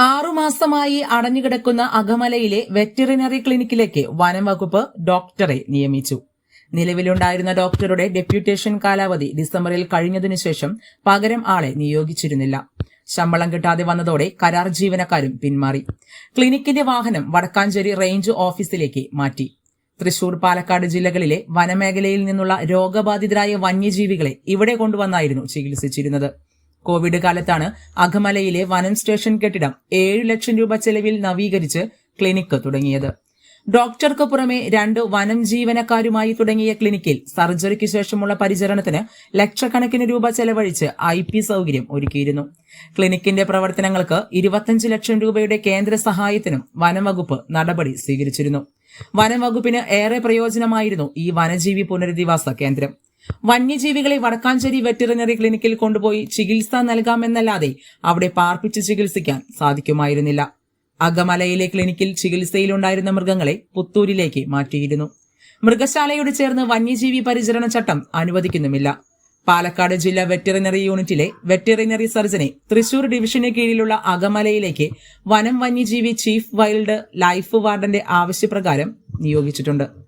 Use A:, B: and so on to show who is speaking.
A: ആറുമാസമായി അടഞ്ഞുകിടക്കുന്ന അകമലയിലെ veterinary ക്ലിനിക്കിലേക്ക് വനം വകുപ്പ് ഡോക്ടറെ നിയമിച്ചു. നിലവിലുണ്ടായിരുന്ന ഡോക്ടറുടെ ഡെപ്യൂട്ടേഷൻ കാലാവധി ഡിസംബറിൽ കഴിഞ്ഞതിനു ശേഷം പകരം ആളെ നിയോഗിച്ചിരുന്നില്ല. ശമ്പളം കിട്ടാതെ വന്നതോടെ കരാർ ജീവനക്കാരും പിന്മാറി. ക്ലിനിക്കിന്റെ വാഹനം വടക്കാഞ്ചേരി റേഞ്ച് ഓഫീസിലേക്ക് മാറ്റി. തൃശൂർ പാലക്കാട് ജില്ലകളിലെ വനമേഖലയിൽ നിന്നുള്ള രോഗബാധിതരായ വന്യജീവികളെ ഇവിടെ കൊണ്ടുവന്നായിരുന്നു ചികിത്സിച്ചിരുന്നത്. കോവിഡ് കാലത്താണ് അകമലയിലെ വനം സ്റ്റേഷൻ കെട്ടിടം ഏഴ് ലക്ഷം രൂപ ചെലവിൽ നവീകരിച്ച് ക്ലിനിക്ക് തുടങ്ങിയത്. ഡോക്ടർക്ക് പുറമെ രണ്ട് വനം ജീവനക്കാരുമായി തുടങ്ങിയ ക്ലിനിക്കിൽ സർജറിക്ക് ശേഷമുള്ള പരിചരണത്തിന് ലക്ഷക്കണക്കിന് രൂപ ചെലവഴിച്ച് ഐ പി സൗകര്യം ഒരുക്കിയിരുന്നു. ക്ലിനിക്കിന്റെ പ്രവർത്തനങ്ങൾക്ക് ഇരുപത്തഞ്ച് ലക്ഷം രൂപയുടെ കേന്ദ്ര സഹായത്തിനും വനംവകുപ്പ് നടപടി സ്വീകരിച്ചിരുന്നു. വനംവകുപ്പിന് ഏറെ പ്രയോജനമായിരുന്നു ഈ വനജീവി പുനരധിവാസ കേന്ദ്രം. വന്യജീവികളെ വടക്കാഞ്ചേരി വെറ്ററിനറി ക്ലിനിക്കിൽ കൊണ്ടുപോയി ചികിത്സ നൽകാമെന്നല്ലാതെ അവിടെ പാർപ്പിച്ച് ചികിത്സിക്കാൻ സാധിക്കുമായിരുന്നില്ല. അകമലയിലെ ക്ലിനിക്കിൽ ചികിത്സയിലുണ്ടായിരുന്ന മൃഗങ്ങളെ പുത്തൂരിലേക്ക് മാറ്റിയിരുന്നു. മൃഗശാലയോട് ചേർന്ന് വന്യജീവി പരിചരണ ചട്ടം അനുവദിക്കുന്നുമില്ല. പാലക്കാട് ജില്ലാ വെറ്ററിനറി യൂണിറ്റിലെ വെറ്ററിനറി സർജനെ തൃശൂർ ഡിവിഷന് കീഴിലുള്ള അകമലയിലേക്ക് വനം വന്യജീവി ചീഫ് വൈൽഡ് ലൈഫ് വാർഡന്റെ ആവശ്യപ്രകാരം നിയോഗിച്ചിട്ടുണ്ട്.